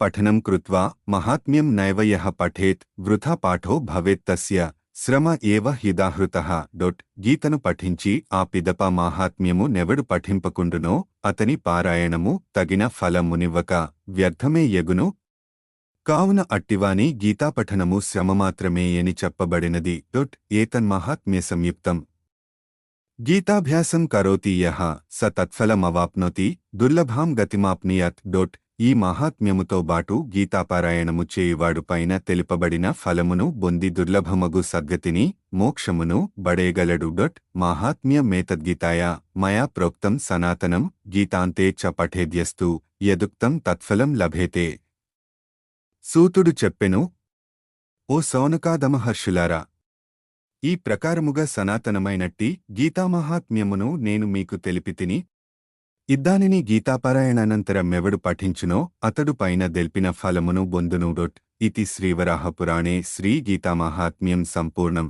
పఠనం కృత్వా మహాత్మ్యం నైవ పఠేత్ వృథా పాఠో భవేత్ తస్య శ్రమ ఏవ హిదాహృత డొట్ గీతను పఠించి ఆ పిదప మాహాత్మ్యము నెవడు పఠింపకుండునో అతని పారాయణము తగిన ఫలమునివ్వక వ్యర్థమే యగును కావున అట్టివాని గీతాపఠనము శ్రమమాత్రమే అని చెప్పబడినది డొట్ ఏతన్మాహాత్మ్య సంయుక్తం గీతాభ్యాసం కరోతి యః స తత్ఫలమవాప్నోతి దుర్లభాం గతిమాప్నియత్ డొట్ ఈ మహాత్మ్యముతో బాటు గీతాపారాయణము చేయువాడు పైన తెలుపబడిన ఫలమును బొంది దుర్లభమగు సద్గతిని మోక్షమును బడేగలడు. డొట్ మాహాత్మ్య మేతద్గీతాయ మయా ప్రోక్తం సనాతనం గీతాంతే చ పఠేద్యస్తు యదుక్తం తత్ఫలం లభేతే. సూతుడు చెప్పెను ఓ సౌనకాదమహర్షులారా! ఈ ప్రకారముగా సనాతనమైనట్టి గీతామహాత్మ్యమును నేను మీకు తెలిపితిని ఇద్దానిని గీతాపారాయణానంతరమెవడు పఠించునో అతడు పైన దెల్పిన ఫలమును బొందును డొట్ ఇది శ్రీవరాహపురాణే శ్రీ గీతామాహాత్మ్యం సంపూర్ణం.